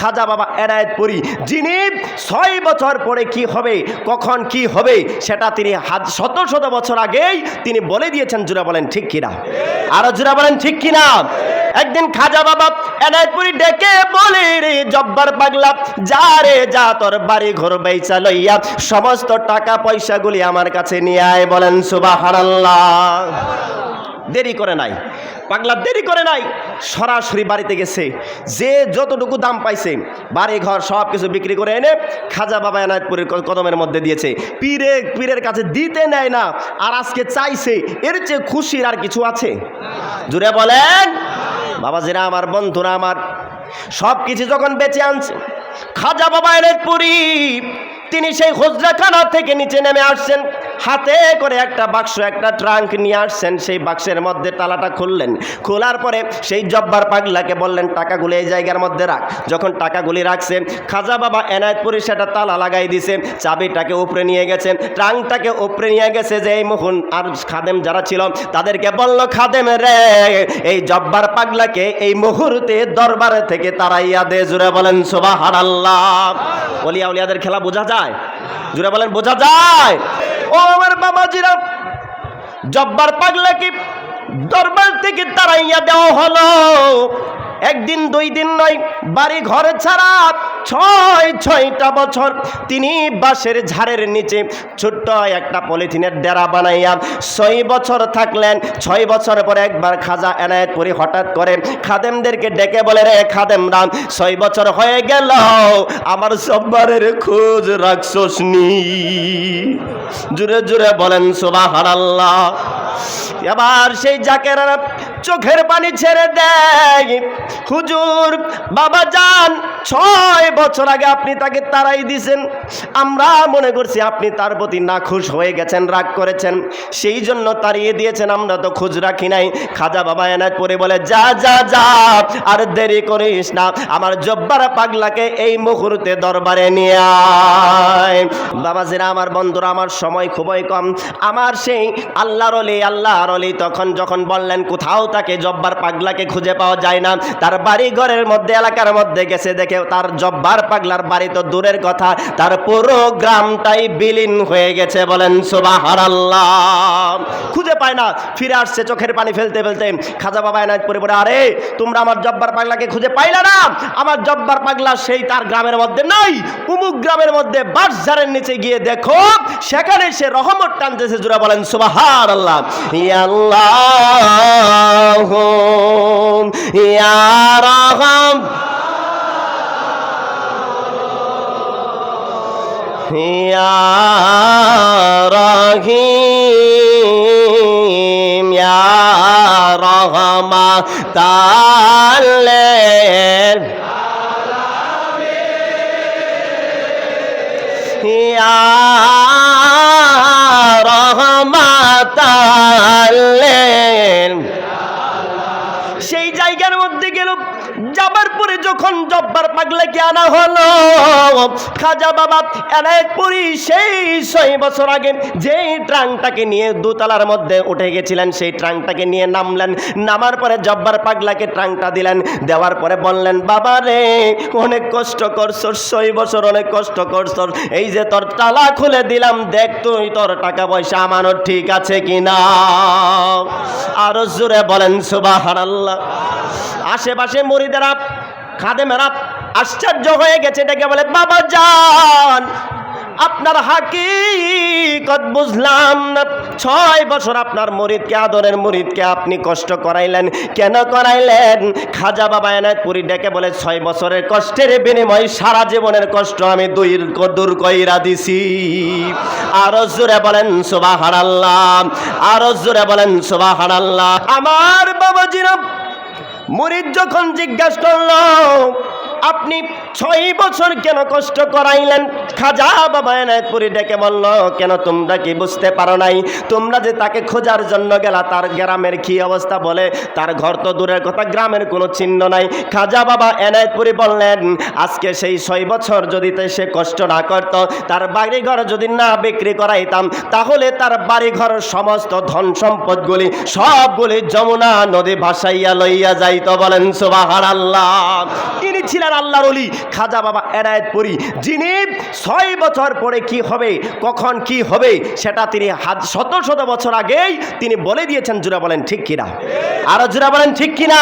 খাজা বাবা এনায়েতপুরি যিনি ছয় বছর পরে কি হবে, কখন কি হবে, সেটা তিনি শত শত বছর আগেই তিনি বলে দিয়েছেন জুরা বলেন, ঠিক কিনা? আরও জুরা বলেন, ঠিক কিনা? একদিন খাজা বাবা এনায়তপুরি ডেকে বলে, রে জব্বার পাগলা, যা রে, যা তোর বাড়ি ঘর বেচা লইয়া, সমস্ত টাকা পয়সাগুলি আমার কাছে নিয়ে আয়। বলেন, সুবাহানাল্লাহ। দেরি করে নাই। পাগলা দেরি করে নাই, সরাসরি বাড়িতে গেছে। যে যতটুকু দাম পাইছে বাড়ি ঘর সব কিছু বিক্রি করে এনে খাজা বাবা এনায়তপুরের কদমের মধ্যে দিয়েছে। পীরে, পীরের কাছে দিতে নেয় না, আর আজকে চাইছে, এর চেয়ে খুশির আর কিছু আছে? জুড়ে বলেন, বাবাজিরা আমার, বন্ধুরা আমার সব কিছু যখন বেঁচে আনছে, খাজা বাবা এনায়তপুরি, তিনি সেই খুচরাখানা থেকে নিচে নেমে আসছেন। হাতে করে একটা বাক্স, একটা ট্রাঙ্ক নিয়ে আসছেন। সেই বাক্সের মধ্যে তালাটা খুললেন। খোলার পরে সেই জব্বার পাগলাকে বললেন, টাকাগুলো এই জায়গার মধ্যে রাখ। যখন টাকাগুলি রাখছে খাজা বাবা এনায়তপুরি সেটা তালা লাগাই দিছে, চাবিটাকে উপরে নিয়ে গেছেন, ট্রাঙ্কটাকে উপরে নিয়ে গেছে যে এই মুহুন আর খাদেম যারা ছিল, তাদেরকে বলল, খাদেম রে, এই জব্বার পাগলাকে এই মুহূর্তে দরবার থেকে তারাইয়া দে। জুড়ে বলেন সোবাহ আল্লাহ অলিয়া উলিয়াদের খেলা বোঝা যায়? জুড়ে বলেন, বোঝা যায়? ও আমার বাবাজিরা জব্বার পাগলাকে দরবার থেকে তারাইয়া দেওয়া হলো। একদিন, দুই দিন নয়, বাড়ি ঘরে ছাড়া ছয়, ছয়টা বছর তিনি বাঁশের ঝাড়ের নিচে ছোট্ট একটা পলিথিনের ডেরা বানাইয়া ছয় বছর থাকলেন। ছয় বছর পরে একবার খাজা এনায়েত করে হঠাৎ করে খাদেমদেরকে ডেকে বলে, রে খাদেম রাম, ছয় বছর হয়ে গেল, আমার সব্বারের খোঁজ রাখছস নি? জুড়ে জুড়ে বলেন সুবাহ এবার সেই জাকের চোখের পানি ছেড়ে দেয়। হুজুর, বাবা যান, ছয় বছর আগে আপনি তাকে তারাই দিছেন। আমরা মনে করছি আপনি তার প্রতি নাখুশ হয়ে গেছেন, রাগ করেছেন। সেই জন্য তাড়িয়ে দিয়েছেন, আমরা তো খোঁজ রাখি নাই। খাজা বাবা এনায়ত পরে বলে, যা যা যা, আর দেরি করিস না। আমার জব্বার পাগলাকে এই মুহূর্তে দরবারে নিয়ে আয়। বাবাজিরা আমার বন্ধুরা, আমার সময় খুবই কম। আমার সেই আল্লাহর অলি আল্লাহর অলি তখন যখন বললেন, কোথাও তাকে জব্বার পাগলাকে খুঁজে পাওয়া যায় না। তার বাড়ি ঘরের মধ্যে, এলাকার মধ্যে গেছে দেখে তার জব্বার পাগলার বাড়ি তো দূরের কথা। তার পুরো গ্রামটাই বিলীন হয়ে গেছে বলেন খুঁজে পায় না, ফিরে আসছে চোখের পানি ফেলতে ফেলতে। খাজা বাবা এনায়ত পরে পরে আরে, তোমরা আমার জব্বার পাগলাকে খুঁজে পাইলা না? আমার জব্বার পাগলা সেই তার গ্রামের মধ্যে নাই। উমুক গ্রামের মধ্যে বাঁশঝাড়ের নিচে গিয়ে দেখো, সেখানে সে রহমত টানতেছে জুড়ে বলেন সুবাহার আল্লাহ আল্লাহ রহিম রহমাতাল্লিল। ইয়া রহমাতাল্লিল। সেই জায়গার মধ্যে গেল। যাবার পরে যখন জব্বার পাগলাকে আনা হলো, খাজা বাবা এনায়তপুরি সেই ছয় বছর আগে যেই ট্রাংটাকে নিয়ে দোতলার মধ্যে উঠে গেছিলেন, সেই ট্রাংটাকে নিয়ে নামলেন। নামার পরে জব্বার পাগলাকে ট্রাংটা দিলেন। দেওয়ার পরে বললেন, বাবা রে, অনেক কষ্ট করছস, ছয় বছর অনেক কষ্ট করছস। এই যে তোর তালা খুলে দিলাম, দেখ তুই তোর টাকা পয়সা আমানোর ঠিক আছে কিনা? আরও জোরে বলেন সুবাহ আল্লাহ আশেপাশে মরিদেরা খাদেমেরা আশ্চর্য হয়ে গেছে ডেকে বলে, বাবা যান আপনার হাকিকত বুঝলাম না। ছয় বছর আপনার মরিদকে, আদরের মরিদকে আপনি কষ্ট করাইলেন। কেন করাইলেন? খাজা বাবা এনায়তপুরি ডেকে বলে, ছয় বছরের কষ্টের বিনিময় সারা জীবনের কষ্ট আমি দুই দূর কইরা দিছি। আরও জোরে বলেন সুবাহ আল্লাহ আরও জোরে বলেন সুবাহ আল্লাহ আমার বাবাজিরা মুরিদ যখন জিজ্ঞাসা করল আপনি ছয় বছর কেন কষ্ট করাইলেন? খাজা বাবা এনায়তপুরি ডেকে বলল, কেন তোমরা কি বুঝতে পারো নাই? তোমরা যে তাকে খোঁজার জন্য গেলা, তার গ্রামের কি অবস্থা বলে? তার ঘর তো দূরের কথা, গ্রামের কোনো চিহ্ন নাই। খাজা বাবা এনায়তপুরি বললেন, আজকে সেই ছয় বছর যদি সে কষ্ট না করত, তার বাড়ি ঘর যদি না বিক্রি করাইতাম, তাহলে তার বাড়ি ঘর সমস্ত ধন সম্পদগুলি সবগুলি যমুনা নদী ভাসাইয়া লইয়া যাইত বলেন সুবাহার আল্লাহ তিনি ছিলেন ছিলেন আল্লাহর অলি খাজা বাবা এনায়েতপুরি যিনি ছয় বছর পরে কি হবে, কখন কি হবে, সেটা তিনি শত শত বছর আগেই তিনি বলে দিয়েছেন জুরা বলেন, ঠিক কিনা? আরও জুরা বলেন, ঠিক কিনা?